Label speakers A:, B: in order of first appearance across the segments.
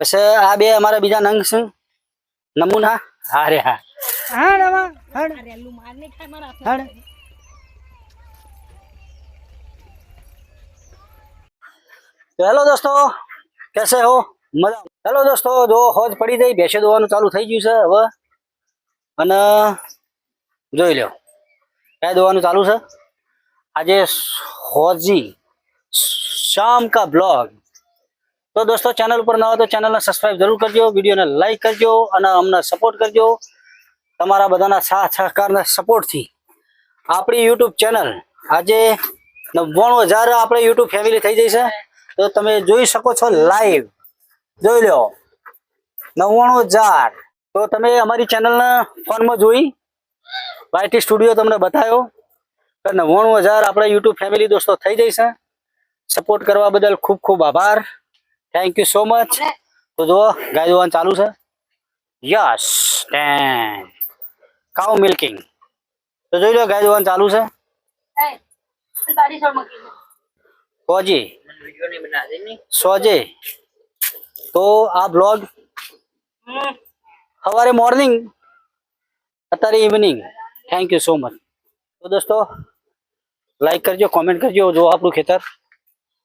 A: પછી આ બે અમારા બીજા નંગ છે નમૂના? હા. રે હા હેલો દોસ્તો કેસે હો? મજા હેલો દોસ્તો જો હોજ પડી ગઈ ભેંસે દોવાનું ચાલુ થઈ ગયું છે હવે. અને જોઈ લો ક્યાં દોવાનું ચાલુ છે? આજે હોજી શામ કા બ્લોગ. તો દોસ્તો ચેનલ ઉપર નવા તો ચેનલને સબસ્ક્રાઈબ જરૂર કરજો, વિડીયોને લાઈક કરજો અને અમને સપોર્ટ કરજો. તમારા બધાના સાથ સહકારના સપોર્ટથી આપણી યુટ્યુબ ચેનલ આજે નવ્વાણું હજાર આપણે યુટ્યુબ ફેમિલી થઈ જઈ છે. તો તમે જોઈ શકો છો લાઈવ જોઈ લો. નવ્વાણું હજાર. તો તમે અમારી ચેનલના ફોનમાં જોઈ વાયટી સ્ટુડિયો તમને બતાવ્યો તો નવ્વાણું હજાર આપણે યુટ્યુબ ફેમિલી દોસ્તો થઈ જઈ છે. સપોર્ટ કરવા બદલ ખૂબ ખૂબ આભાર. થેન્ક યુ સો મચ તો જુઓ ગાય દોવાનું ચાલુ છે. યસ ટેન કાઉ મિલ્કિંગ તો જોઈ લો ગાય દોવાનું ચાલુ છે. સોજી. સોજે. તો આ બ્લોગ સવારે મોર્નિંગ અત્યારે evening thank you so much તો દોસ્તો લાઈક કરજો કોમેન્ટ કરજો જો આપણું ખેતર.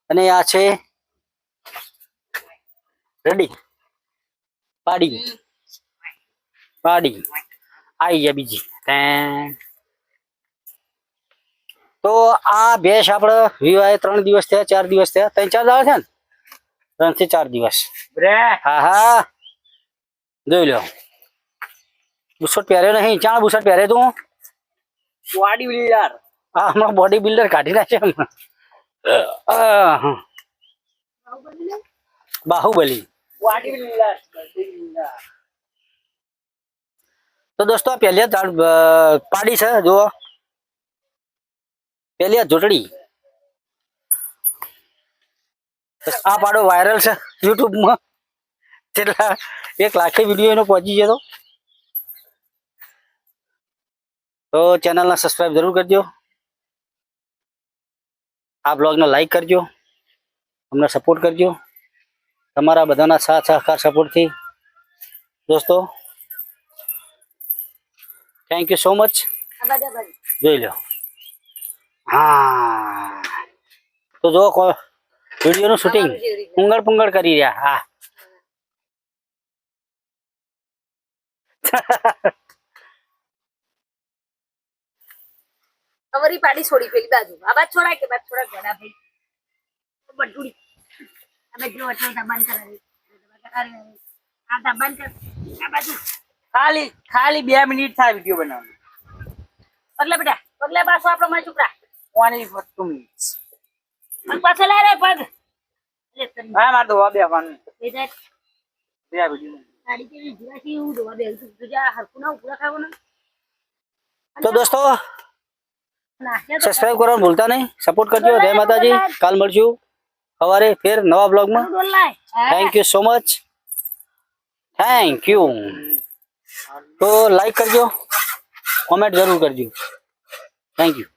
A: અને આ છે રેડી પાડી પાડી આવી ગયા બીજી. તો આ ભેંસ આપણે વિવાહે ત્રણ દિવસ થયા ચાર દિવસ થયા. ત્રણ ચાર દાડા છે ને? ત્રણથી ચાર દિવસ. હા હા. જોઈ લો બુશર્ટ પહેર્યો નહીં. ચાણ બુશર્ટ પહેરે તું?
B: બોડી બિલ્ડર
A: હા હમણાં બોડી બિલ્ડર કાઢી નાખે હમણાં. બાહુબલી. તો દોસ્તો, પહેલી જ પાડી છે, જુઓ. પહેલી જ જોટડી. આ પાડો વાયરલ છે, યુટ્યુબમાં. કેટલા, એક લાખે વીડિયો એનો પહોંચી ગયો તો. તો ચેનલને સબસ્ક્રાઈબ જરૂર કરજો. આ બ્લોગને લાઈક કરજો. અમને સપોર્ટ કરજો. તમારા બધાના સાથ સહકાર સપોર્ટથી. દોસ્તો થેન્ક યુ સો મચ
C: આ બાજુ, આ બાજુ.
A: જોઈ લો હા. તો જો વિડીયોનું શૂટિંગ પુંગળ પુંગળ કરી રહ્યા. હા.
C: કવરી પાડી છોડી પેલી બાજુ. આ બાજુ છોડાય કે બાજુ છોડાય? ગોડા ભાઈ. બટુડી. આ બાજુ વચ્ચે દબાણ કરાવી આ દબાણ કર આ બાજુ
B: ખાલી ખાલી બે મિનિટ થાય વીડિયો બનાવવાનો
C: પગલે બેટા પગલે પાછો આપણો માં ચૂકરા
B: ઓનલી ફોર ટુ મિનિટ્સ
C: પગ પાછો લઈ રે પગ લે તને
B: હા મારે ધોવા બેવાનું
C: થઈ જાય
B: બે વીડિયો
C: ગાડી કેવી જીરાશી એવું દોવા બે તું જા હરકું ના ઉપરા ખાવો ને
A: તો દોસ્તો
C: નાખ્યા તો
A: સબસ્ક્રાઇબ કરવાનું ભૂલતા નહીં સપોર્ટ કરજો જય માતાજી કાલ મળશું સવારે ફેર નવા બ્લોગમાં? Thank you so much thank you તો લાઈક કરજો. કોમેન્ટ જરૂર કરજો. Thank you